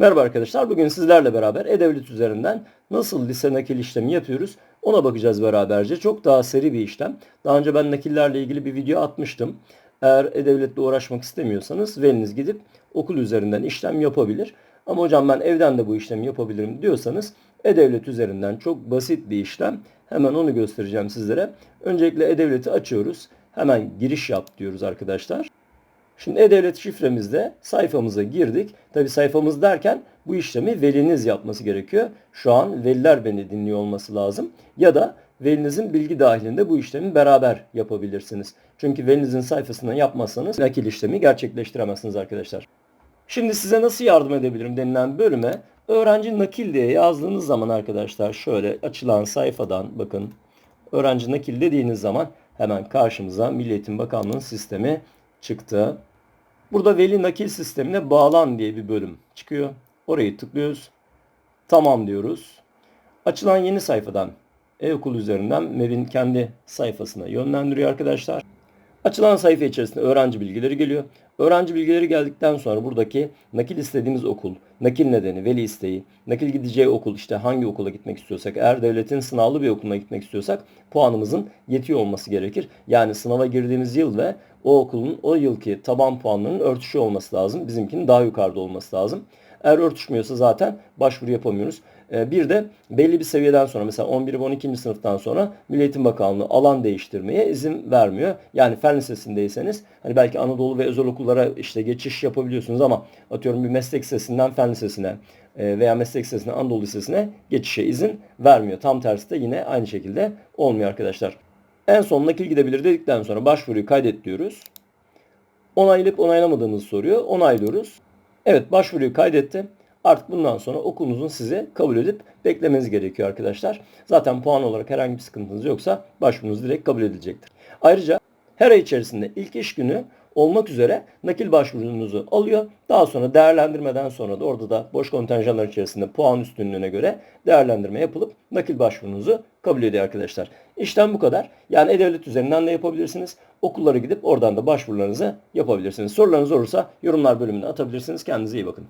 Merhaba arkadaşlar. Bugün sizlerle beraber E-Devlet üzerinden nasıl lise nakil işlemi yapıyoruz ona bakacağız beraberce. Çok daha seri bir işlem. Daha önce ben nakillerle ilgili bir video atmıştım. Eğer E-Devlet'le uğraşmak istemiyorsanız veliniz gidip okul üzerinden işlem yapabilir. Ama hocam ben evden de bu işlemi yapabilirim diyorsanız E-Devlet üzerinden çok basit bir işlem. Hemen onu göstereceğim sizlere. Öncelikle E-Devlet'i açıyoruz. Hemen giriş yap diyoruz arkadaşlar. Şimdi E-Devlet şifremizde sayfamıza girdik. Tabi sayfamız derken bu işlemi veliniz yapması gerekiyor. Şu an veliler beni dinliyor olması lazım. Ya da velinizin bilgi dahilinde bu işlemi beraber yapabilirsiniz. Çünkü velinizin sayfasından yapmazsanız nakil işlemi gerçekleştiremezsiniz arkadaşlar. Şimdi size nasıl yardım edebilirim denilen bölüme öğrenci nakil diye yazdığınız zaman arkadaşlar şöyle açılan sayfadan bakın öğrenci nakil dediğiniz zaman hemen karşımıza Milli Eğitim Bakanlığı'nın sistemi çıktı. Burada veli nakil sistemine bağlan diye bir bölüm çıkıyor. Orayı tıklıyoruz. Tamam diyoruz. Açılan yeni sayfadan e-okul üzerinden MEB'in kendi sayfasına yönlendiriyor arkadaşlar. Açılan sayfa içerisinde öğrenci bilgileri geliyor. Öğrenci bilgileri geldikten sonra buradaki nakil istediğimiz okul, nakil nedeni, veli isteği, nakil gideceği okul işte hangi okula gitmek istiyorsak, eğer devletin sınavlı bir okuluna gitmek istiyorsak puanımızın yetiyor olması gerekir. Yani sınava girdiğimiz yıl ve o okulun o yılki taban puanlarının örtüşü olması lazım. Bizimkinin daha yukarıda olması lazım. Eğer örtüşmüyorsa zaten başvuru yapamıyoruz. Ee, bir de belli bir seviyeden sonra mesela 11 ve 12. sınıftan sonra Milli Eğitim Bakanlığı alan değiştirmeye izin vermiyor. Yani fen lisesindeyseniz hani belki Anadolu ve özel okullara işte geçiş yapabiliyorsunuz ama atıyorum bir meslek lisesinden fen lisesine e, veya meslek lisesinden Anadolu Lisesi'ne geçişe izin vermiyor. Tam tersi de yine aynı şekilde olmuyor arkadaşlar. En son nakil gidebilir dedikten sonra başvuruyu kaydet diyoruz. Onaylayıp onaylamadığımızı soruyor. Onaylıyoruz. Evet başvuruyu kaydetti. Artık bundan sonra okulunuzun sizi kabul edip beklemeniz gerekiyor arkadaşlar. Zaten puan olarak herhangi bir sıkıntınız yoksa başvurunuz direkt kabul edilecektir. Ayrıca her ay içerisinde ilk iş günü olmak üzere nakil başvurunuzu alıyor. Daha sonra değerlendirmeden sonra da orada da boş kontenjanlar içerisinde puan üstünlüğüne göre değerlendirme yapılıp nakil başvurunuzu kabul ediyor arkadaşlar. İşlem bu kadar. Yani E-Devlet üzerinden de yapabilirsiniz. Okullara gidip oradan da başvurularınızı yapabilirsiniz. Sorularınız olursa yorumlar bölümüne atabilirsiniz. Kendinize iyi bakın.